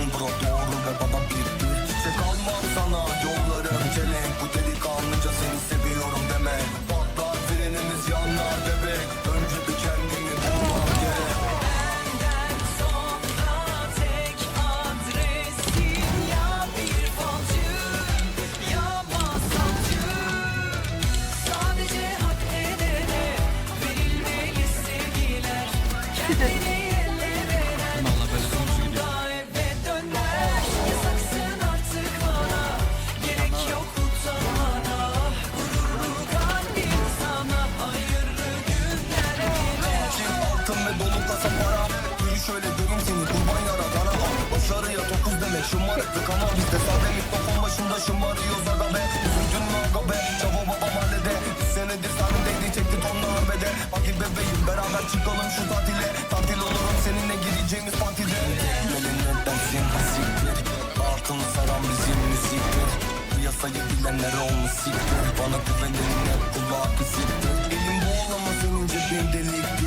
Bro doğru ve bana bir bir Çek almam sana yollarım çelenk Bu delikanlıca seni seviyorum deme. Patlar frenimiz yanar bebek Önce bir tek adresin ya bir falcı ya masalcı Sadece hak edene verilmeli sevgiler ve dolu kasa para Yürü şöyle görün seni kurban yaradana al Başarıya dokuz demek şımarıklık ama Bizde sade mikrofon başında şımarıyoruz aga be Üzüldün mü aga be Çaba baba mahallede Bir senedir sahnemdeydi çekti tonla arbede Hadi bebeğim beraber çıkalım şu tatile Tatil olurum seninle gireceğimiz partide Tekmelin nedensin siktir Altını saran bizim müziktir Piyasayı bilenler olmuş siktir Bana güvenenin hep kulağı kısıktır. Elim bağlamasın cebim delik